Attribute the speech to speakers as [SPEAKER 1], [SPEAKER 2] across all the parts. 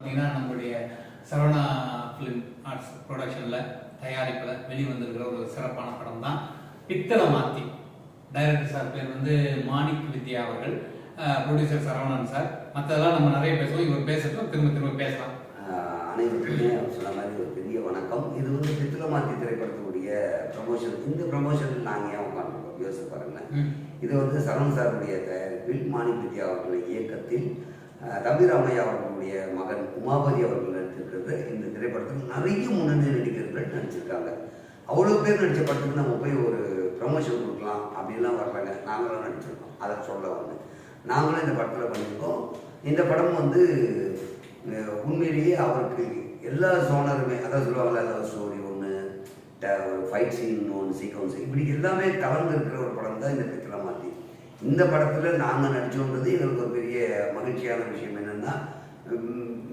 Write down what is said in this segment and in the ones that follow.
[SPEAKER 1] பார்த்தீங்கன்னா நம்மளுடைய Saravana film arts ப்ரொடக்ஷனில் தயாரிப்பில் வெளிவந்திருக்கிற ஒரு சிறப்பான படம் தான் பித்தளை மாத்தி. டைரக்டர் சார் பேர் வந்து மாணிக் வித்யா அவர்கள். Producer Saravanan sir. மற்றதெல்லாம் நம்ம நிறைய பேசுவோம். இவர் பேசட்டும் திரும்ப திரும்ப பேசலாம்.
[SPEAKER 2] அனைவருக்குமே சொன்ன மாதிரி ஒரு பெரிய வணக்கம். இது வந்து பித்திலமாத்தி திரைப்படத்துடைய ப்ரமோஷன் இந்த ப்ரமோஷன் நாங்கள் ஏன் உட்காந்துருக்கோம் யோசிச்சு பாருங்களேன். இது வந்து சரவண் சாருடைய தயாரிப்பில் மாணிக் வித்யா அவர்களுடைய இயக்கத்தில் ரவி ராமையா அவர்களுடைய மகன் உமாபதி அவர்கள் நடித்திருக்கிறது. இந்த திரைப்படத்தில் நிறைய முன்னணி நடிகர்கள் நடிச்சிருக்காங்க. அவ்வளோ பேர் நடித்த படத்துக்கு நம்ம போய் ஒரு ப்ரமோஷன் கொடுக்கலாம் அப்படின்லாம் வர்றாங்க. நாங்களும் நடிச்சிருக்கோம். அதை சொல்ல வந்து நாங்களும் இந்த படத்தில் பண்ணியிருக்கோம். இந்த படம் வந்து உண்மையிலேயே அவருக்கு எல்லா சோனருமே அதான் சொல்லுவாங்கல்ல லவ் ஸ்டோரி ஒன்று ஒரு ஃபைட் சீன் ஒன்று சீக்வன்ஸ் இப்படி எல்லாமே கலந்து இருக்கிற ஒரு படம் தான் இந்த பித்தளை இந்த படத்தில் நாங்கள் நடித்தோன்றது எங்களுக்கு ஒரு பெரிய மகிழ்ச்சியான விஷயம் என்னென்னா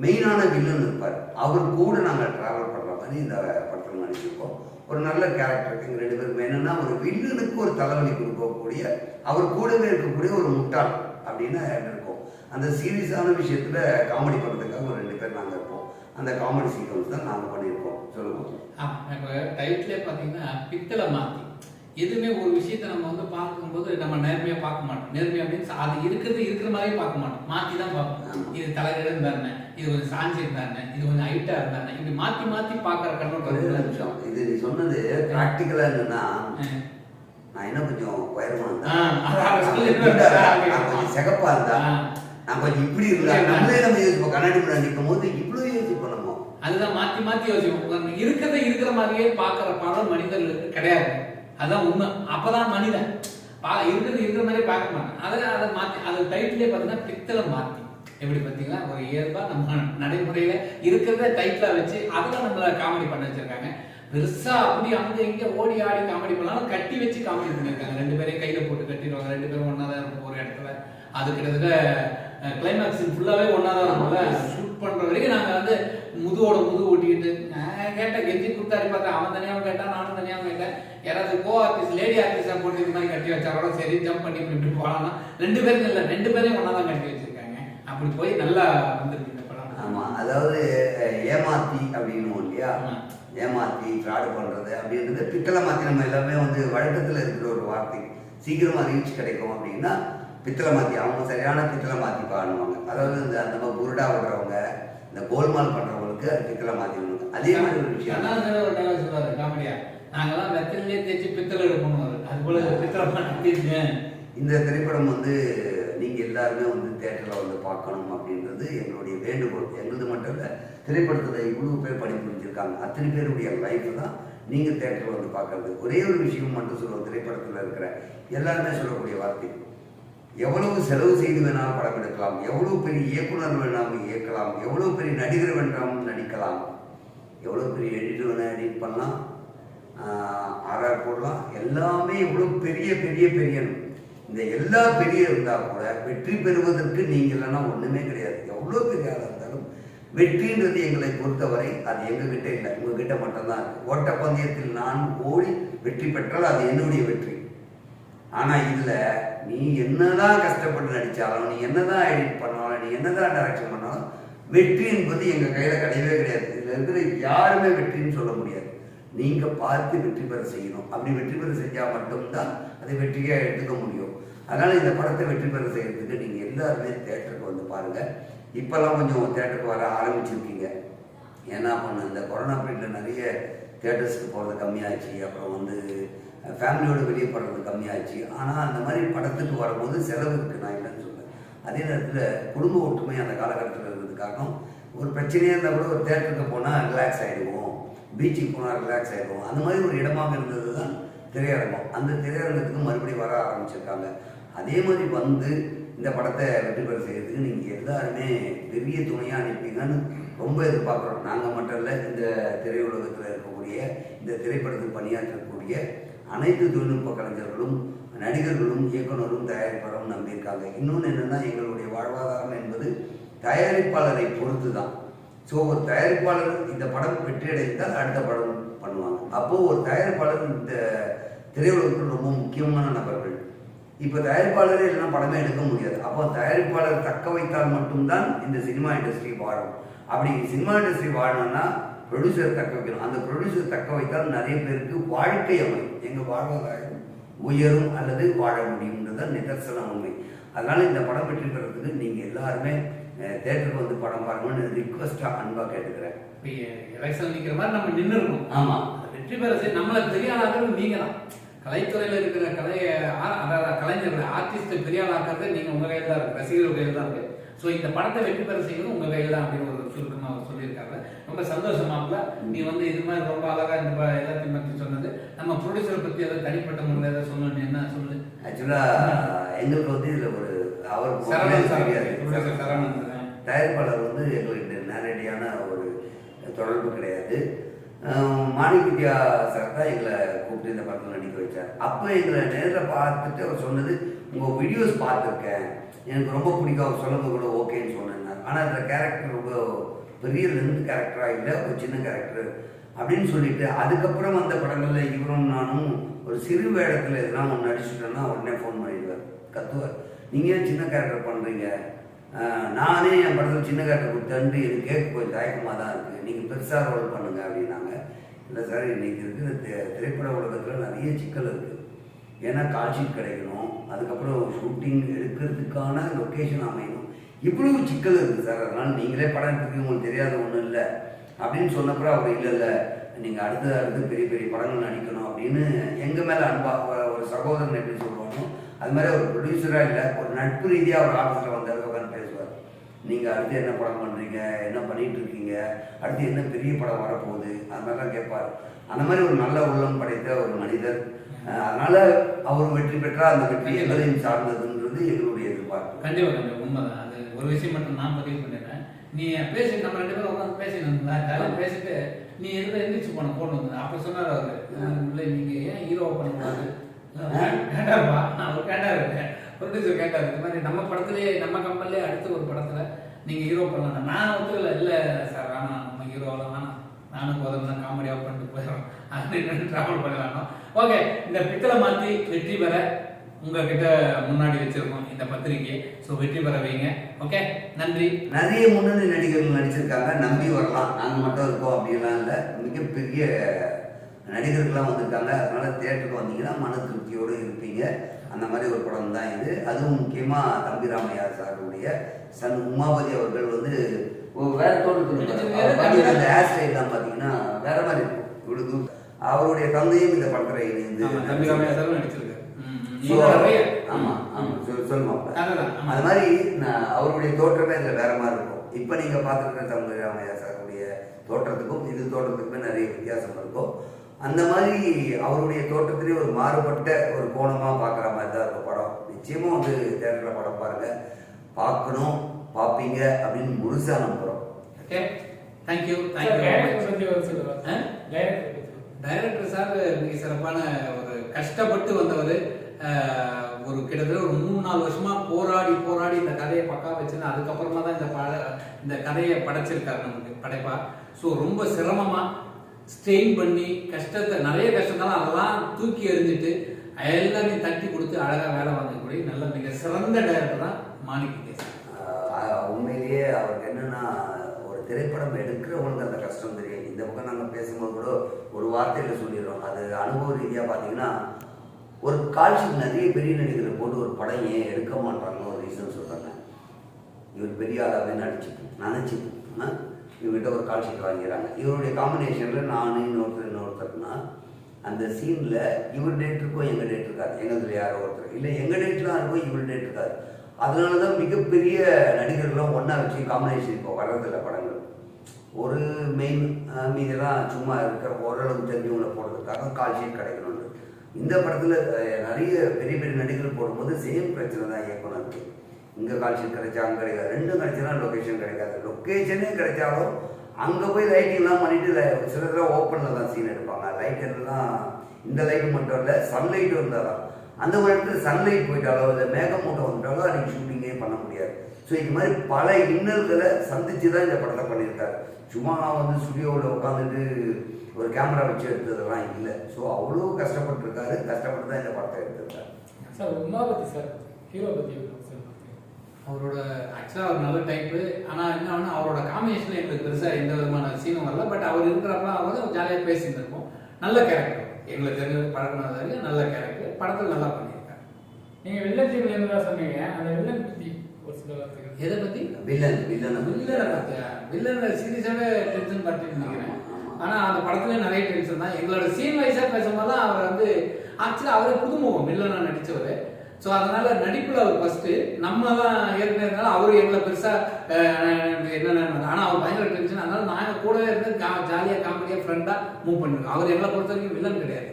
[SPEAKER 2] மெயினான வில்லன் இருப்பார். அவர் கூட நாங்கள் ட்ராவல் பண்ணுற மாதிரி இந்த படத்தில் நடிச்சிருக்கோம். ஒரு நல்ல கேரக்டர் எங்கள் ரெண்டு பேருக்கும் என்னென்னா ஒரு வில்லனுக்கு ஒரு தலைவலி கொடுக்கக்கூடிய அவர் கூடவே இருக்கக்கூடிய ஒரு முட்டாள் அப்படின்னு இருக்கோம் அந்த சீரியஸான விஷயத்தில் காமெடி பண்ணுறதுக்காக ஒரு ரெண்டு பேர் நாங்கள் இருப்போம். அந்த காமெடி சீக்வன்ஸ் தான் நாங்கள் பண்ணியிருக்கோம். சொல்லுவோம்
[SPEAKER 1] ஆமாம் இப்போ டைட்டிலே பார்த்தீங்கன்னா பித்தளை மாற்றி எதுவுமே ஒரு விஷயத்தை நம்ம வந்து பார்க்கும்போது நம்ம நேர்மையாக பார்க்க மாட்டோம். நேர்மையாக மீன்ஸ் அது இருக்கிறது இருக்கிற மாதிரியே பார்க்க மாட்டோம். மாற்றி தான் பார்ப்போம். இது தலையில இருந்தாருன்னு இது கொஞ்சம் சாஞ்சி இருந்தாருன்னு இது கொஞ்சம் ஹைட்டாக இருந்தாருன்னு இப்படி மாற்றி மாற்றி பார்க்குற கண்ணோட்டம்
[SPEAKER 2] நிமிஷம். இது நீ சொன்னது ப்ராக்டிக்கலாக என்னன்னா. நான் என்ன கொஞ்சம் உயரமா
[SPEAKER 1] ஆ, அதான்
[SPEAKER 2] இருந்தா
[SPEAKER 1] சொல்லு.
[SPEAKER 2] நான் கொஞ்சம் சிகப்பா இருந்தா. நான் கொஞ்சம் இப்படி இருந்தா நம்மளே நம்ம யோசிப்போம். கண்ணாடி முன்னாடி நிற்கும் போது இவ்வளோ யோசிப்போம் நம்ம.
[SPEAKER 1] அதுதான் மாத்தி மாத்தி யோசிப்போம். இருக்கிறத இருக்கிற மாதிரியே பார்க்குற படம் மனிதர்களுக்கு கிடையாது. அதான் உண்மை. அப்பதான் மனிதன். பா இருக்கிறது இருக்கிற மாதிரியே பார்க்க மாட்டான். அதை அதை மாத்தி அது டைட்டிலே பார்த்தீங்கன்னா பித்தளை மாத்தி. எப்படி பார்த்தீங்களா? ஒரு இயல்பா நம்ம நடைமுறையில இருக்கிறத டைட்டிலா வச்சு அதில் நம்மள காமெடி பண்ண வச்சிருக்காங்க. பெருசா அப்படி அங்க இங்க ஓடி ஆடி காமெடி பண்ணாலும் கட்டி வச்சு காமெடி பண்ணியிருக்காங்க. ரெண்டு பேரையும் கையில போட்டு கட்டிடுவாங்க. ரெண்டு பேரும் ஒண்ணா தான் இருக்கும் ஒரு இடத்துல. அது கிட்டத்தட்ட கிளைமேக்ஸ் ஃபுல்லாவே ஒண்ணா தான் இருக்கும்ல. வந்து முதுவோட முது ஓட்டிக்கிட்டு நான் கேட்டேன் கெஞ்சி குத்தாடி பார்த்தேன் அவன் தனியாவும் கேட்டான் நானும் தனியாவும் கேட்டேன். யாராவது கோ ஆர்டிஸ்ட் லேடி ஆர்டிஸ்டா போட்டு இது மாதிரி கட்டி வச்சாரோட சரி ஜம்ப் பண்ணி இப்படி இப்படி போகலாம்னா ரெண்டு பேரும் இல்லை ரெண்டு பேரையும் ஒண்ணா தான் கட்டி வச்சிருக்காங்க. அப்படி போய் நல்லா வந்திருக்கு இந்த படம்.
[SPEAKER 2] ஆமா அதாவது ஏமாத்தி அப்படின்னு இல்லையா. ஏமாத்தி ஃப்ராடு பண்றது அப்படின்றது பித்தளை மாத்தி நம்ம எல்லாமே வந்து வழக்கத்துல இருக்கிற ஒரு வார்த்தை. சீக்கிரமா ரீச் கிடைக்கும் அப்படின்னா பித்தளை மாத்தி அவங்க சரியான பித்தளை மாத்தி பாடுவாங்க அதாவது இந்த மாதிரி புருடா விடுறவங்க இந்த கோல்மால் பண்றவங்களுக்கு அது பித்தளை மாத்தி அதே மாதிரி ஒரு விஷயம்.
[SPEAKER 1] சொல்லுவாரு காமெடியா. நாங்கெல்லாம் வெத்தலையே தேய்ச்சி பித்தளை எடுக்கணும் அது போல பித்தளை மாட்டிருங்க
[SPEAKER 2] இந்த திரைப்படம் வந்து நீங்க எல்லாருமே வந்து தேட்டரில் வந்து பார்க்கணும் அப்படின்றது எங்களுடைய வேண்டுகோள். எங்களுது மட்டும் இல்லை திரைப்படத்தில் இவ்வளவு பேர் பணிபுரிஞ்சிருக்காங்க அத்தனை பேருடைய லைஃப் தான் நீங்க தேட்டரில் வந்து பார்க்கறது. ஒரே ஒரு விஷயம் மட்டும் சொல்லுவோம் திரைப்படத்தில் இருக்கிற எல்லாருமே சொல்லக்கூடிய வார்த்தை. எவ்வளவு செலவு செய்து வேணாலும் படம் எடுக்கலாம். எவ்வளவு பெரிய இயக்குனர் வேணாலும் இயக்கலாம். எவ்வளவு பெரிய நடிகர் வேணாலும் நடிக்கலாம். எவ்வளோ பெரிய எடிட்டர் வேணால் எடிட் பண்ணலாம். ஆர்ஆர் போடலாம். எல்லாமே எவ்வளோ பெரிய பெரிய பெரிய இந்த எல்லா பெரிய இருந்தால் கூட வெற்றி பெறுவதற்கு நீங்கள் இல்லைன்னா ஒன்றுமே கிடையாது. எவ்வளோ பெரிய ஆளாக இருந்தாலும் வெற்றின்றது எங்களை பொறுத்தவரை அது எங்ககிட்ட இல்லை. உங்ககிட்ட மட்டும்தான் இருக்கு. ஓட்டப்பந்தயத்தில் நான் ஓடி வெற்றி பெற்றால் அது என்னுடைய வெற்றி. ஆனால் இதில் நீ என்னதான் கஷ்டப்பட்டு நடித்தாலும் நீ என்னதான் எடிட் பண்ணாலும் நீ என்னதான் டைரக்ஷன் பண்ணாலும் வெற்றி என்பது எங்கள் கையில் கிடையவே கிடையாது. இதில் இருக்கிற யாருமே வெற்றின்னு சொல்ல முடியாது. நீங்கள் பார்த்து வெற்றி பெற செய்யணும். அப்படி வெற்றி பெற செஞ்சால் மட்டும்தான் அதை வெற்றியாக எடுத்துக்க முடியும். அதனால் இந்த படத்தை வெற்றி பெற செய்கிறதுக்கு நீங்கள் எல்லாருமே தேட்டருக்கு வந்து பாருங்கள் இப்போல்லாம் கொஞ்சம் தேட்டருக்கு வர ஆரம்பிச்சிருக்கீங்க. என்ன பண்ண இந்த கொரோனா பீரியடில் நிறைய தேட்டர்ஸ்க்கு போகிறது கம்மியாச்சு. அப்புறம் வந்து ஃபேமிலியோடு வெளியே போகிறது கம்மியாச்சு ஆனால் அந்த மாதிரி படத்துக்கு வரும்போது செலவு இருக்குது நான் இல்லைன்னு சொல்லுவேன் அதே நேரத்தில் குடும்ப ஒற்றுமை அந்த காலகட்டத்தில் இருக்கிறதுக்காகவும் ஒரு பிரச்சனையாக இருந்தால் கூட ஒரு தேட்டருக்கு போனால் ரிலாக்ஸ் ஆகிடுவோம் பீச்சுக்கு போனால் ரிலாக்ஸ் ஆகிடுவோம் அந்த மாதிரி ஒரு இடமாக இருந்தது தான் திரையரங்கம். அந்த திரையரங்கத்துக்கு மறுபடியும் வர ஆரம்பிச்சிருக்காங்க. அதே மாதிரி வந்து இந்த படத்தை வெற்றி பெற செய்கிறதுக்கு நீங்கள் எல்லாருமே பெரிய துணையாக அனுப்பீங்கன்னு ரொம்ப எதிர்பார்க்குறோம். நாங்கள் மட்டும் இல்லை இந்த திரையுலகத்தில் இருக்கக்கூடிய இந்த திரைப்படத்தில் பணியாற்றக்கூடிய அனைத்து தொழில்நுட்ப கலைஞர்களும் நடிகர்களும் இயக்குனரும் தயாரிப்பாளரும் நம்பியிருக்காங்க. இன்னொன்று என்னென்னா எங்களுடைய வாழ்வாதாரம் என்பது தயாரிப்பாளரை பொறுத்து தான் ஸோ ஒரு தயாரிப்பாளர் இந்த படம் வெற்றியடைந்தால் அடுத்த படம் பண்ணுவாங்க. அப்போது ஒரு தயாரிப்பாளர் இந்த திரையுலகத்தில் ரொம்ப முக்கியமான நபர்கள். இப்போ தயாரிப்பாளரே இல்லைனா படமே எடுக்க முடியாது. அப்போ தயாரிப்பாளர் தக்க வைத்தால் மட்டும்தான் இந்த சினிமா இண்டஸ்ட்ரி வாழும். அப்படி சினிமா இண்டஸ்ட்ரி வாழணும்னா ப்ரொடியூசர் தக்க வைக்கணும். அந்த ப்ரொடியூசர் தக்க வைத்தால் நிறைய பேருக்கு வாழ்க்கை அமையும். எங்கள் வாழ்வாதாரம் உயரும் அல்லது வாழ முடியும்ன்றது நிதர்சன உண்மை. அதனால இந்த படம் வெற்றி பெறதுக்கு நீங்கள் எல்லாருமே தேட்டருக்கு வந்து படம் பாருங்கன்னு ரிக்வஸ்ட்டாக அன்பாக கேட்டுக்கிறேன்.
[SPEAKER 1] எலெக்ஷன் நிற்கிற மாதிரி நம்ம நின்று இருக்கணும்
[SPEAKER 2] ஆமாம்
[SPEAKER 1] வெற்றி பெற செய்ய நம்மளை பெரிய ஆளாக்குறது நீங்க தான் கலைத்துறையில இருக்கிற கலைய அதாவது கலைஞர்களை ஆர்டிஸ்ட் பெரிய ஆளாக்குறது நீங்க உங்க கையில தான் இருக்கு. ரசிகர்கள் கையில தான் இருக்கு. ஸோ இந்த படத்தை வெற்றி பெற செய்யறது உங்க கையில தான் அப்படின்னு ஒரு சுருக்கமா அவர் சொல்லியிருக்காங்க ரொம்ப சந்தோஷமாப்ல நீ வந்து இது மாதிரி ரொம்ப அழகா இந்த எல்லாத்தையும் பத்தி சொன்னது. நம்ம ப்ரொடியூசரை பத்தி ஏதாவது தனிப்பட்ட முறையில் ஏதாவது சொல்லணும் என்ன சொல்லு?
[SPEAKER 2] ஆக்சுவலாக எங்களுக்கு வந்து இதில் ஒரு
[SPEAKER 1] சார்.
[SPEAKER 2] தயாரிப்பாளர் வந்து எங்களுக்கு நேரடியான ஒரு தொடர்பு கிடையாது. மாணிக் வித்யா சார் தான் எங்களை கூப்பிட்டு இந்த படத்தில் நடிக்க வச்சார். அப்போ எங்களை நேரில் பார்த்துட்டு அவர் சொன்னது உங்கள் வீடியோஸ் பார்த்துருக்கேன். எனக்கு ரொம்ப பிடிக்கும். அவர் சொல்லுங்க கூட ஓகேன்னு சொன்னேன் ஆனால் அந்த கேரக்டர் ரொம்ப பெரிய லென்த் கேரக்டராக இல்லை ஒரு சின்ன கேரக்டர் அப்படின்னு சொல்லிட்டு அதுக்கப்புறம் அந்த படங்களில் இவரும் நானும் ஒரு சிறு வேடத்தில் எதனா ஒன்று நடிச்சுட்டோன்னா உடனே ஃபோன் பண்ணிடுவார் கத்துவார் நீங்கள் ஏன் சின்ன கேரக்டர் பண்ணுறீங்க நானே என் படத்தில் சின்ன கேரக்டர் கொடுத்தாண்டு எனக்கு கேட்க கொஞ்சம் தயக்கமாக தான் இருக்குது நீங்கள் பெருசாக ரோல் பண்ணுங்க அப்படின்னாங்க. இல்லை சார் இன்னைக்கு இருக்கிற தி- திரைப்பட உலகத்தில் நிறைய சிக்கல் இருக்குது ஏன்னா காட்சி கிடைக்கணும். அதுக்கப்புறம் ஷூட்டிங் எடுக்கிறதுக்கான லொக்கேஷன் அமையணும். இவ்வளவு சிக்கல் இருக்குது சார். அதனால் நீங்களே படம் எடுத்துருக்கு உங்களுக்கு தெரியாத ஒன்றும் இல்லை. அப்படின்னு சொன்னப்பறம் அவர் இல்லை இல்லை நீங்கள் அடுத்து அடுத்து பெரிய பெரிய படங்கள் நடிக்கணும். அப்படின்னு எங்கள் மேலே அன்பா ஒரு- சகோதரன் எப்படி சொல்லுவானோ அது மாதிரி ஒரு ப்ரொடியூசராக இல்லை ஒரு நட்பு ரீதியாக ஒரு ஆஃபீஸில் வந்தார் உட்காந்து பேசுவார். நீங்கள் அடுத்து என்ன படம் பண்ணுறீங்க என்ன பண்ணிட்டு இருக்கீங்க? அடுத்து என்ன பெரிய படம் வரப்போகுது? அது மாதிரிலாம் கேட்பார். அந்த மாதிரி ஒரு நல்ல உள்ளம் படைத்த ஒரு மனிதர். அதனால அவர் வெற்றி பெற்றால் அந்த வெற்றி எங்களையும் சார்ந்ததுன்றது எங்களுடைய எதிர்பார்ப்பு.
[SPEAKER 1] கண்டிப்பா கண்டிப்பா. உண்மைதான். ஒரு விஷயம் மட்டும் நான் பதிவு பண்ணிடுறேன். நீ பேசி நம்ம ரெண்டு பேரும் உட்காந்து பேசினா ஜாலியாக பேசிட்டு நீ எதுல எந்திரிச்சு போன போன் வந்து? அப்ப சொன்னார் அவரு. இல்லை நீங்க ஏன் ஹீரோவை பண்ணக்கூடாது? கேட்டாருப்பா அவர் கேட்டாரு ப்ரொடியூசர் கேட்டாரு இந்த மாதிரி நம்ம படத்துலயே நம்ம கம்பெனிலே அடுத்த ஒரு படத்துல நீங்க ஹீரோ பண்ணலாம். நான் ஒத்துக்கல. இல்ல சார் வேணாம். நம்ம ஹீரோவெல்லாம் வேணாம். நானும் போதும் தான் காமெடியாக பண்ணிட்டு போயிடும் அப்படின்னு ட்ராவல் பண்ணலாம்? ஓகே இந்த பித்தளை மாற்றி வெற்றி பெற உங்ககிட்ட முன்னாடி வச்சிருக்கோம் இந்த பத்திரிக்கை ஸோ வெற்றி பெற வைங்க. ஓகே நன்றி.
[SPEAKER 2] நிறைய முன்னணி நடிகர்கள் நடிச்சிருக்காங்க. நம்பி வரலாம். நாங்கள் மட்டும் இருக்கோம் அப்படிலாம் இல்லை. மிகப்பெரிய நடிகர்கள்லாம் வந்திருக்காங்க. அதனால தேட்டருக்கு வந்தீங்கன்னா மன திருப்தியோடு இருப்பீங்க. அந்த மாதிரி ஒரு படம் தான் இது. அதுவும் முக்கியமாக தம்பி ராமையா சாருடைய சன் உமாபதி அவர்கள் வந்து வேற தோட்டத்தில் இந்த ஹேர் ஸ்டைல்லாம் பார்த்தீங்கன்னா வேற மாதிரி இருக்கும் இவ்வளவு அவருடைய தந்தையும் இந்த படத்தில் இணைந்து
[SPEAKER 1] ஆமா
[SPEAKER 2] ஆமா. அது மாதிரி நான் அவருடைய தோற்றமே இதுல வேற மாதிரி இருக்கும். இப்போ நீங்க பார்த்துருக்க தம்பி ராமையா சாருடைய தோற்றத்துக்கும் இது தோற்றத்துக்குமே நிறைய வித்தியாசம் இருக்கும். அந்த மாதிரி அவருடைய தோற்றத்திலே ஒரு மாறுபட்ட ஒரு கோணமா பார்க்குற மாதிரி தான் இருக்கும் படம். நிச்சயமா வந்து தேட்டரில் படம் பாருங்க. பார்க்கணும் பார்ப்பீங்க அப்படின்னு முழுசா நம்புறோம்.
[SPEAKER 1] Okay thank you
[SPEAKER 3] sir,
[SPEAKER 1] thank you director sir மிக சிறப்பான ஒரு கஷ்டப்பட்டு வந்தவர். ஒரு கிட்டத்தட்ட ஒரு மூணு நாலு வருஷமா போராடி போராடி இந்த கதையை பக்கா வச்சுன்னு அதுக்கப்புறமா தான் இந்த பட இந்த கதையை படைச்சிருக்காரு நமக்கு படைப்பா. ஸோ ரொம்ப சிரமமா ஸ்ட்ரெயின் பண்ணி கஷ்டத்தை நிறைய கஷ்டத்தாலும் அதெல்லாம் தூக்கி எறிஞ்சிட்டு எல்லாரையும் தட்டி கொடுத்து அழகா வேலை வாங்கக்கூடிய நல்ல மிக சிறந்த டைரக்டர் தான் மாணிக்க
[SPEAKER 2] உண்மையிலேயே அவருக்கு என்னன்னா ஒரு திரைப்படம் எடுக்கிறவங்களுக்கு அந்த கஷ்டம் தெரியும் இந்த பக்கம் நாங்கள் பேசும்போது கூட ஒரு வார்த்தையில் சொல்லிடுறோம். அது அனுபவ ரீதியாக பார்த்தீங்கன்னா ஒரு கால்ஷிப் நிறைய பெரிய நடிகர்கள் போட்டு ஒரு படம் ஏன் எடுக்க மாட்டாங்கன்னு ஒரு ரீசன் சொல்கிறாங்க இவர் பெரிய ஆளாகவே நடிச்சுப்போம் நினச்சிப்போம் இவர்கிட்ட ஒரு கால்ஷீட் வாங்கிடுறாங்க. வாங்கிறாங்க இவருடைய காம்பினேஷனில் நான் இன்னொருத்தர் இன்னொருத்தர்னா அந்த சீனில் இவர் டேட் இருக்கோ எங்கள் டேட் இருக்காது. எங்களதுல யாரோ ஒருத்தர். இல்லை எங்கள் டேட்லாம் இருக்கோ இவர் டேட் இருக்காது. அதனால தான் மிகப்பெரிய நடிகர்களும் ஒன்றா வச்சு காம்பினேஷன் இப்போ வர்றதில்ல படங்கள். ஒரு மெயின் மீதெல்லாம் சும்மா இருக்கிற ஓரளவு தெரிஞ்சவங்களை போடுறதுக்காக கால்ஷியம் கிடைக்கணும்னு இந்த படத்தில் நிறைய பெரிய பெரிய நடிகர்கள் போடும்போது சேம் பிரச்சனை தான் இயக்குனருக்கு. இங்கே கால் கிடைச்சா அங்கே கிடைக்காது. ரெண்டும் கிடைச்சனா லொக்கேஷன் கிடைக்காது. லொக்கேஷனே கிடைச்சாலும் அங்கே போய் லைட்டிங்லாம் பண்ணிட்டு சில தடவை ஓப்பனில் தான் சீன் எடுப்பாங்க. லைட் எல்லாம் இந்த லைட் மட்டும் இல்லை சன்லைட்டும் இருந்தால் தான். அந்த ஒரு இடத்துல சன்லைட் போயிட்டாலோ இல்லை மேகமூட்டம் வந்துட்டாலோ அன்றைக்கி ஷூட்டிங்கே பண்ண முடியாது. ஸோ இது மாதிரி பல இன்னல்களை சந்திச்சு தான் இந்த படத்தை பண்ணியிருக்காரு. சும்மா வந்து ஸ்டுடியோவில் உட்காந்துட்டு ஒரு கேமரா வச்சு எடுத்ததெல்லாம் இல்லை. ஸோ அவ்வளோ கஷ்டப்பட்டிருக்காரு. கஷ்டப்பட்டு தான் இந்த படத்தை எடுத்திருக்காரு.
[SPEAKER 3] சார் உமாபதி சார் ஹீரோ பத்தி ஒரு சொல்லுங்க.
[SPEAKER 1] அவரோட ஆக்சுவலாக அவர் நல்ல டைப்பு ஆனால் என்ன ஒன்று அவரோட காம்பினேஷன் எங்களுக்கு பெருசாக எந்த விதமான சீனும் வரல. பட் அவர் இருக்கிறப்பலாம் அவர் ஜாலியாக பேசிட்டு இருப்போம் நல்ல கேரக்டர் எங்களுக்கு தெரிஞ்ச பழக்கம் வரைக்கும் நல்ல கேரக்டர் படத்தில் நல்லா பண்ணியிருக்காரு.
[SPEAKER 3] நீங்க வில்லன் டீம்ல இருந்தா சொன்னீங்க. அந்த வில்லன் பத்தி
[SPEAKER 1] எதை பற்றி
[SPEAKER 2] வில்லன் வில்லனை
[SPEAKER 1] வில்லனை பார்த்தியா வில்லனை சீரியஸாகவே டென்ஷன் பார்த்துட்டு நினைக்கிறேன். ஆனால் அந்த படத்துல நிறைய டென்ஷன் தான். எங்களோட சீன் பேசும்போது தான் அவர் வந்து ஆக்சுவலாக அவரே புதுமுகம் வில்லனா நடித்தவர் ஸோ அதனால நடிப்பில் அவர் ஃபர்ஸ்ட் நம்ம தான் ஏற்கனவே இருந்தாலும் அவர் எங்களை பெருசாக என்னென்ன ஆனால் அவர் பயங்கர டென்ஷன் அதனால நாங்கள் கூடவே இருந்து ஜாலியாக காமெடியாக ஃப்ரெண்டாக மூவ் பண்ணிருக்கோம். அவர் எங்களை பொறுத்த வரைக்கும் வில்லன் கிடையாது.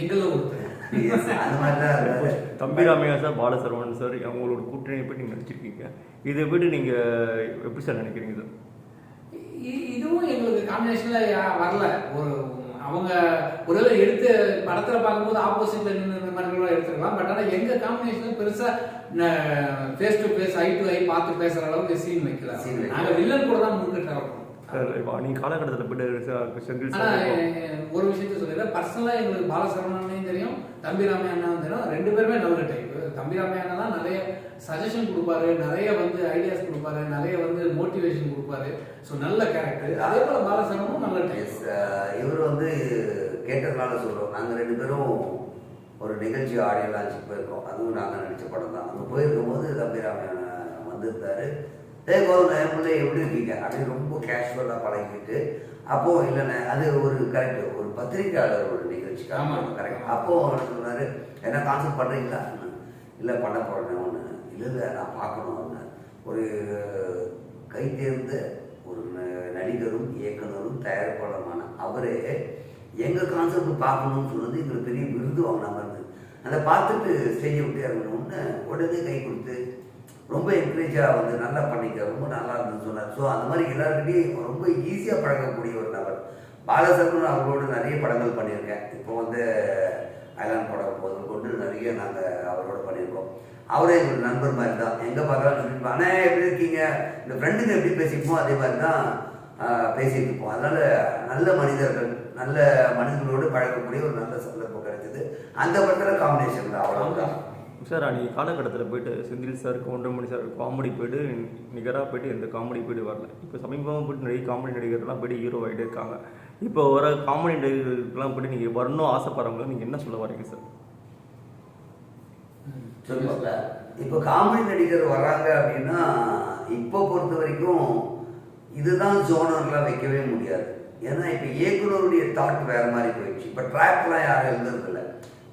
[SPEAKER 1] எங்களில் ஒருத்தர்.
[SPEAKER 2] அந்த மாதிரி தான்.
[SPEAKER 4] தம்பி ராமையா சார் பாலசரவணன் சார் அவங்களோட கூட்டணியை பற்றி நீங்கள் நடிச்சிருக்கீங்க இதை பற்றி நீங்கள் எப்படி சார் நினைக்கிறீங்க சார்
[SPEAKER 1] இதுவும் எங்களுக்கு காம்பினேஷன்ல வரல. ஒரு அவங்க ஒருவேளை எடுத்து படத்துல பார்க்கும்போது ஆப்போசிட்ல நின்று இந்த மாதிரி எடுத்துக்கலாம் பட் ஆனா எங்க காம்பினேஷன்ல பெருசா face to face eye to eye பார்த்து பேசுற அளவுக்கு சீன் வைக்கல.
[SPEAKER 2] Scene வைக்கல.
[SPEAKER 1] நாங்க வில்லன் கூட தான் முன்னுக்கு
[SPEAKER 4] நீங்கள் காலகட்டத்தில் போய்ட்டு செந்தில் சார்
[SPEAKER 1] ஒரு விஷயத்த சொல்லிடுறேன். பர்சனலா எங்களுக்கு பாலசரவணனையும் தெரியும் தம்பி ராமையா அண்ணாவும் தெரியும். ரெண்டு பேருமே நல்ல டைப் தம்பி ராமையா அண்ணா தான் நிறைய சஜஷன் கொடுப்பாரு நிறைய வந்து ஐடியாஸ் கொடுப்பாரு நிறைய வந்து மோட்டிவேஷன் கொடுப்பாரு. ஸோ நல்ல கேரக்டர் அதே போல பாலசரவணும் நல்ல
[SPEAKER 2] Yes,
[SPEAKER 1] டைப்
[SPEAKER 2] இவர் வந்து கேட்டதுனால சொல்றோம். நாங்க ரெண்டு பேரும் ஒரு நிகழ்ச்சி ஆடியோ லான்ச்சுக்கு போயிருக்கோம். அதுவும் நாங்க நடிச்ச படம் தான். அங்க போயிருக்கும் போது தம்பிராமையான வந்திருந்தாரு. ஏ கௌரவ என் பிள்ளை எப்படி இருக்கீங்க? அப்படின்னு ரொம்ப கேஷுவலா பழகிட்டு அப்போ இல்லைண்ணே அது ஒரு கரெக்ட் ஒரு பத்திரிக்கையாளர் ஒரு நிகழ்ச்சி.
[SPEAKER 1] ஆமா.
[SPEAKER 2] கரெக்ட் அப்போ அவர் சொன்னாரு என்ன கான்செப்ட் பண்றீங்களா? இல்லை பண்ண போறேன் ஒன்று இல்லை இல்லை நான் பார்க்கணும் ஒன்று ஒரு கை தேர்ந்த ஒரு நடிகரும் இயக்குனரும் தயாரிப்பாளருமான அவரே எங்க கான்செப்ட் பார்க்கணும்னு சொன்னது எங்களுக்கு பெரிய விருது வாங்கின மாதிரி அதை பார்த்துட்டு ஸ்டேஜை விட்டு இறங்கணும்னு உடனே கை கொடுத்து ரொம்ப என்கரேஜாக வந்து நல்லா பண்ணிக்க ரொம்ப நல்லா இருந்துன்னு சொன்னார். ஸோ அந்த மாதிரி எல்லாருக்கிட்டையும் ரொம்ப ஈஸியாக பழகக்கூடிய ஒரு நபர். பாலசரவணன் அவரோட நிறைய படங்கள் பண்ணியிருக்கேன். இப்போ வந்து ஐலாண்ட் படம் போதும் கொண்டு நிறைய நாங்கள் அவரோட பண்ணியிருக்கோம். அவரே எங்களுக்கு நண்பர் மாதிரி தான் எங்கே பார்த்தாலும் சொல்லிட்டு ஆனால் எப்படி இருக்கீங்க? இந்த ஃப்ரெண்டுங்க எப்படி பேசிப்போம் அதே மாதிரி தான் ஆஹ், பேசிட்டு இருப்போம் அதனால் நல்ல மனிதர்கள் நல்ல மனிதர்களோடு பழகக்கூடிய ஒரு நல்ல சந்தர்ப்பம் கிடைச்சது. அந்த படத்தில் காம்பினேஷன் தான் அவ்வளோதான்
[SPEAKER 4] சார் அன்றைக்கி காலகட்டத்தில் போயிட்டு Senthil sir Goundamani sir comedy போயிட்டு நிகராக போயிட்டு எந்த காமெடி போயிட்டு வரல. இப்போ சமீபமாக போயிட்டு நிறைய காமெடி நடிகர்லாம் போயிட்டு ஹீரோ ஆகிட்டு இருக்காங்க. இப்போ வர காமெடி நடிகர்களுக்கெல்லாம் போயிட்டு நீங்கள் வரணும் ஆசைப்படுறவங்கள நீங்கள் என்ன சொல்ல வரீங்க சார்
[SPEAKER 2] இப்போ காமெடி நடிகர் வராங்க அப்படின்னா இப்போ பொறுத்த வரைக்கும் இதுதான் ஜோனர்லாம் வைக்கவே முடியாது. ஏன்னா இப்போ இயக்குனருடைய தாட் வேறு மாதிரி போயிடுச்சு. இப்போ ட்ராக்லாம் யாரும் எழுதுறதில்ல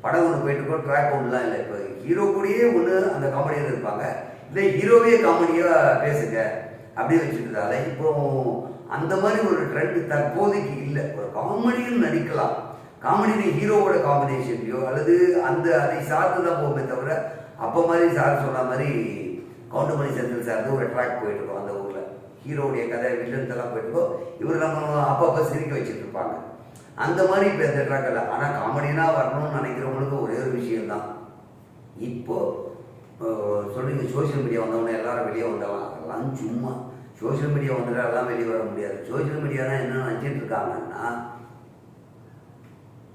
[SPEAKER 2] படம் ஒன்று போயிட்டு இருக்கோம் ட்ராக் ஒன்றுலாம் இல்லை இப்போ ஹீரோ கூடயே ஒன்று அந்த காமெடியில் இருப்பாங்க. இல்லை ஹீரோவே காமெடியாக பேசுங்க. அப்படின்னு வச்சுருந்தால இப்போ அந்த மாதிரி ஒரு ட்ரெண்ட் தற்போதைக்கு இல்லை. ஒரு காமெடியில் நடிக்கலாம். காமெடியில் ஹீரோவோட காம்பினேஷன்லையோ அல்லது அந்த அதை சார்ந்து தான் போகுமே தவிர அப்போ மாதிரி சார் சொன்ன மாதிரி கவுண்டமணி செந்தில் சார் ஒரு ட்ராக் போயிட்டு இருக்கோம் அந்த ஊரில். ஹீரோவுடைய கதை வில்லன்ஸெல்லாம் போயிட்டு இருக்கோம். இவர் நம்ம அப்பப்போ சிரிக்க வச்சுட்டு இருப்பாங்க. அந்த மாதிரி இப்போ எந்த ட்ராக் இல்லை ஆனால் காமெடினா வரணும்னு நினைக்கிறவங்களுக்கு ஒரே ஒரு விஷயம்தான். இப்போ சொல்கிறீங்க சோசியல் சோஷியல் மீடியா வந்தவொடனே எல்லாரும் வெளியே வந்தவங்க அதெல்லாம் சும்மா சோஷியல் மீடியா வந்துட்டு எல்லாம் வெளியே வர முடியாது. சோஷியல் மீடியானா என்ன நினச்சிட்டு இருக்காங்கன்னா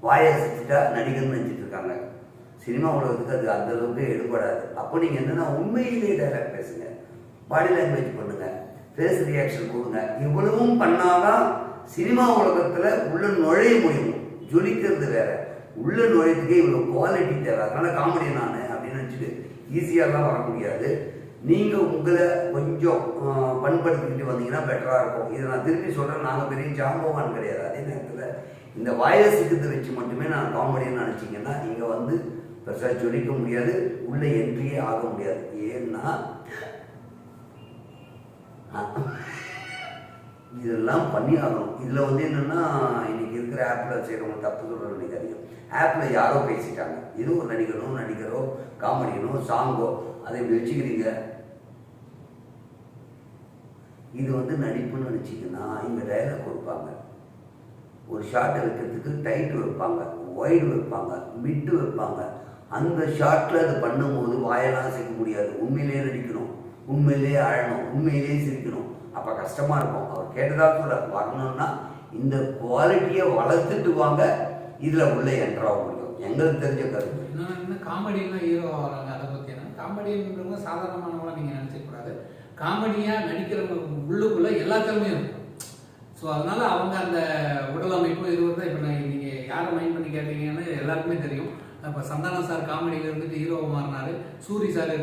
[SPEAKER 2] வாயை சிரிச்சிட்டா நடிகர்னு நினச்சிட்டு இருக்காங்க. சினிமா உலகத்துக்கு அது அந்த அளவுக்கு எடுபடாது. அப்போ நீங்கள் என்னென்னா உண்மையிலேயே டைலாக் பேசுங்க. பாடி லாங்குவேஜ் பண்ணுங்கள் ஃபேஸ் ரியாக்ஷன் கொடுங்க. இவ்வளவும் பண்ணாதான் சினிமா உலகத்தில் உள்ள நுழைய முடியும். ஜொலிக்கிறது வேற. உள்ள நுழையத்துக்கே இவ்வளோ குவாலிட்டி தேவை. அதனால காமெடி நான் நினச்சிட்டு ஈஸியாகலாம் வர முடியாது. நீங்கள் உங்களை கொஞ்சம் பண்படுத்திக்கிட்டு வந்தீங்கன்னா பெட்டராக இருக்கும். இதை நான் திருப்பி சொல்கிறேன் நாங்கள் பெரிய ஜாம்பவான் கிடையாது. அதே நேரத்தில் இந்த வயசுக்கு வச்சு மட்டுமே நான் காமெடின்னு நினச்சிங்கன்னா இங்கே வந்து பெருசாக ஜொலிக்க முடியாது உள்ளே என்ட்ரியே ஆக முடியாது. ஏன்னா இதெல்லாம் பண்ணி ஆகணும் இதில் வந்து என்னென்னா இன்னைக்கு இருக்கிற ஆப்பில் செய்கிறவங்க தப்பு சொல்கிறேன் நினைக்காது ஆப்பில் யாரோ பேசிட்டாங்க. இதுவும் ஒரு நடிகனோ நடிகரோ காமெடியனோ சாங்கோ அதை இப்படி வச்சுக்கிறீங்க இது வந்து நடிப்புன்னு நினச்சிங்கன்னா இங்கே டைலாக் கொடுப்பாங்க. ஒரு ஷார்ட்டை வைக்கிறதுக்கு டைட் வைப்பாங்க ஒய்டு வைப்பாங்க மிட்டு வைப்பாங்க. அந்த ஷார்ட்டில் அது பண்ணும்போது வாயெல்லாம் செய்ய முடியாது. உண்மையிலே நடிக்கணும் உண்மையிலே அழணும் உண்மையிலேயே சிரிக்கணும். அப்போ கஷ்டமாக இருக்கும். அவர் கேட்டதாக சொல்ல வரணும்னா இந்த குவாலிட்டியை வளர்த்துட்டு வாங்க. இதில் உள்ள என்ட்ராக முடியும். எங்களுக்கு தெரிஞ்ச கருத்து.
[SPEAKER 1] இன்னும் என்ன காமெடியெல்லாம் ஹீரோ ஆகிறாங்க அதை பற்றி என்ன? காமெடின்றவங்க சாதாரணமானவங்களாம் நீங்கள் நினச்சிக்கூடாது காமெடியாக நடிக்கிறவங்க உள்ளுக்குள்ளே எல்லா திறமையும் இருக்கும். ஸோ அதனால் அவங்க அந்த உடல் அமைப்பு இது வந்து இப்போ நான் நீங்கள் யாரை மைண்ட் பண்ணி கேட்டீங்கன்னு எல்லாருக்குமே தெரியும். இப்போ சந்தானம் சார் காமெடியில் இருந்துட்டு ஹீரோவை மாறினாரு. சூரி சார்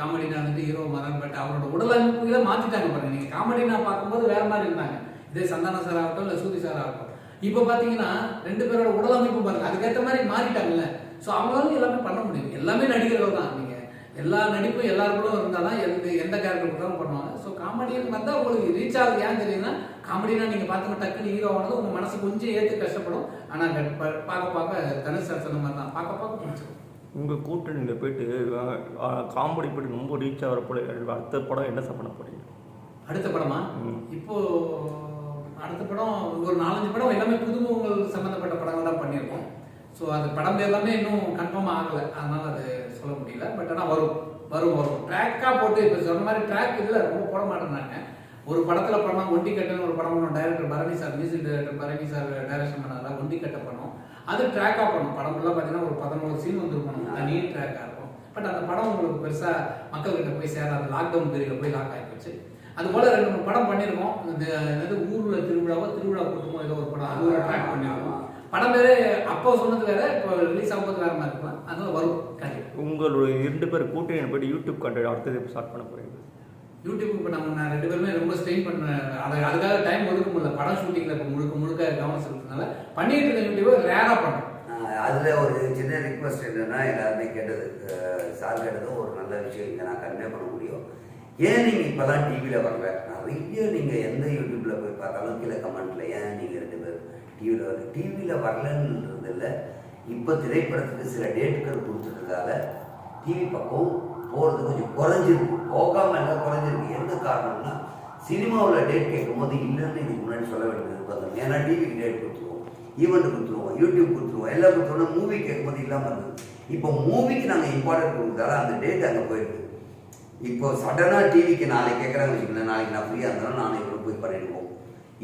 [SPEAKER 1] காமெடினா இருந்துட்டு ஹீரோவை மாறினார். பட் அவரோட உடல் அமைப்புகளை மாற்றிட்டாங்க பாருங்கள் நீங்கள் காமெடினா பார்க்கும்போது வேறு மாதிரி இருந்தாங்க. இதே சந்தான சார் ஆகட்டும் இல்லை சூரி சார் ஆகட்டும். இப்போ பார்த்தீங்கன்னா ரெண்டு பேரோட உடல் அமைப்பு பாருங்க அதுக்கேற்ற மாதிரி மாறிட்டாங்கல்ல. ஸோ அவங்களாலும் எல்லாமே பண்ண முடியும் எல்லாமே நடிகர்கள் தான் நீங்கள் எல்லா நடிப்பும் எல்லாருக்கும் இருந்தால் தான் எந்த எந்த கேரக்டர் கொடுத்தாலும் பண்ணுவாங்க. ஸோ காமெடின்னு வந்தால் உங்களுக்கு ரீச் ஆகுது. ஏன் தெரியுதுன்னா காமெடினா நீங்கள் பார்த்தோம் டக்குனு ஹீரோ ஆனது உங்கள் மனசு கொஞ்சம் ஏற்று கஷ்டப்படும். ஆனால் பார்க்க பார்க்க தனுஷ் சார் சொன்ன மாதிரி தான் பார்க்க பார்க்க பிடிச்சிடும்
[SPEAKER 4] உங்கள் கூட்டணியில் போயிட்டு காமெடி போயிட்டு ரொம்ப ரீச் ஆகிற படம் அடுத்த படம் என்ன சார் பண்ண போறீங்க?
[SPEAKER 1] அடுத்த படமா. இப்போ அடுத்த படம் ஒரு நாலஞ்சு படம் எல்லாமே புதுமுகங்கள் சம்மந்தப்பட்ட படங்கள் தான் பண்ணியிருக்கோம். ஸோ அது படம் எல்லாமே இன்னும் கன்ஃபார்ம் ஆகலை. அதனால அது சொல்ல முடியல. பட் ஆனால் வரும். வரும் வரும். ட்ராக்காக போட்டு இப்போ சொன்ன மாதிரி ட்ராக் இதில் ரொம்ப போட மாட்டேன்னாங்க ஒரு படத்தில் பண்ணோம் ஒண்டி கட்டுன்னு ஒரு படம் பண்ணோம். Director Bharani sir music director Bharani sir direction பண்ணதால ஒண்டி கட்ட பண்ணோம். அது ட்ராக்காக பண்ணோம். படம் ஃபுல்லாக பார்த்தீங்கன்னா ஒரு பதினோரு சீன் வந்துருக்கணும் தனி ட்ராக்காக இருக்கும். பட் அந்த படம் உங்களுக்கு பெருசாக மக்கள்கிட்ட போய் சேராது. லாக்டவுன் பீரியடில் போய் லாக் ஆகி போச்சு. அது போல ரெண்டு மூணு படம் பண்ணியிருக்கோம். இந்த என்னது ஊர்ல திருவிழாவோ திருவிழா கூட்டமோ ஏதோ ஒரு படம். அது ஒரு ட்ராக் பண்ணியிருக்கோம். படம் வேற அப்போ சொன்னது வேற இப்போ ரிலீஸ் ஆகும்போது வேற மாதிரி இருக்கலாம் அதனால வரும் கண்டிப்பா
[SPEAKER 4] உங்களுடைய இரண்டு பேர் கூட்டணியில் போயிட்டு யூடியூப் கண்டென்ட் அடுத்தது ஸ்டார்ட் பண்ண போறீங்க.
[SPEAKER 1] யூடியூப் இப்போ நம்ம நான் ரெண்டு பேருமே ரொம்ப ஸ்ட்ரெயின் பண்ண அதை அதுக்காக டைம் ஒதுக்க முடியல. படம் ஷூட்டிங்கில் இப்போ முழுக்க முழுக்க கவனம் செலுத்தினால பண்ணிட்டு இருந்த யூடியூபை ரேராக பண்ணோம்.
[SPEAKER 2] அதுல ஒரு சின்ன ரிக்வஸ்ட் என்னன்னா எல்லாருமே கேட்டது சார் கேட்டதும் ஒரு நல்ல விஷயம் இங்க நான் கன்வே பண்ண முடியும். ஏன் நீங்கள் இப்பதான் டிவியில் வரல நிறைய நீங்கள் எந்த யூடியூப்பில் போய் பார்த்தாலும் கீழே கமெண்ட்டில் ஏன் நீங்கள் ரெண்டு பேர் டிவியில் வரல டிவியில் வரலன்றது இல்லை. இப்போ திரைப்படத்துக்கு சில டேட்டுகள் கொடுத்ததுனால டிவி பக்கம் போகிறது கொஞ்சம் குறைஞ்சிருக்கு. போகாம எல்லாம் குறைஞ்சிருக்கு. எந்த காரணம்னா சினிமாவில் டேட் கேட்கும்போது இல்லைன்னு இதுக்கு முன்னாடி சொல்ல வேண்டியது பார்த்து ஏன்னா டிவிக்கு டேட் கொடுத்துருவோம். ஈவெண்ட் கொடுத்துருவோம். யூடியூப் கொடுத்துருவோம். எல்லாம் கொடுத்துருவோம் மூவி கேட்கும்போது இல்லாமல் இருந்தது. இப்போ மூவிக்கு நாங்கள் இம்பார்ட்டன்ட் கொடுக்குறதால அந்த டேட் அங்கே போயிருக்கு இப்போ சடனாக டிவிக்கு நாளைக்கு கேட்குறாங்க வச்சுக்கல நாளைக்கு நான் ஃப்ரீயாக இருந்தாலும் நானே இவ்வளோ போய் பண்ணிடுவோம்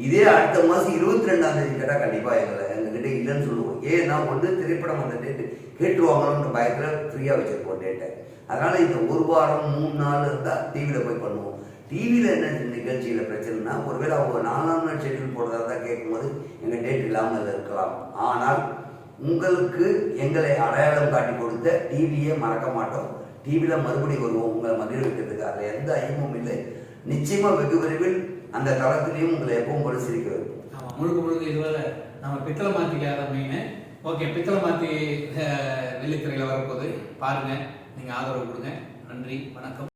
[SPEAKER 2] இதே அடுத்த மாதம் இருபத்தி ரெண்டாம் தேதி கேட்டால் கண்டிப்பாக எங்களை எங்ககிட்ட இல்லைன்னு சொல்லுவோம். ஏன்னா ஒன்று திரைப்படம் அந்த டேட்டு கேட்டுருவாங்களோன்ற பயத்தில் ஃப்ரீயாக வச்சுருப்போம் டேட்டை அதனால் இந்த ஒரு வாரம் மூணு நாள் இருந்தால் டிவியில் போய் பண்ணுவோம். டிவியில் என்ன நிகழ்ச்சியில் பிரச்சனைனா ஒருவேளை அவங்க நாலாம் நாள் ஷெட்யூல் போடுறதா தான் கேட்கும்போது எங்கள் டேட் இல்லாமல் இருக்கலாம். ஆனால் உங்களுக்கு எங்களை அடையாளம் காட்டி கொடுத்த டிவியே மறக்க மாட்டோம். டிவியில் மறுபடியும் வருவோம். உங்களை மகிழ்விக்கிறதுக்கு அதில் எந்த ஐயமும் இல்லை. நிச்சயமாக வெகு விரைவில் அந்த தளத்திலையும் உங்களை எப்பவும் போல சிரிக்க வைப்போம்.
[SPEAKER 1] முழுக்க முழுக்க இதுவரை நம்ம பித்தளை மாற்றிக்காத மீன். ஓகே பித்தளை மாத்தி வெள்ளித்திரையில் வரப்போது பாருங்கள் நீங்கள் ஆதரவு கொடுங்க. நன்றி வணக்கம்.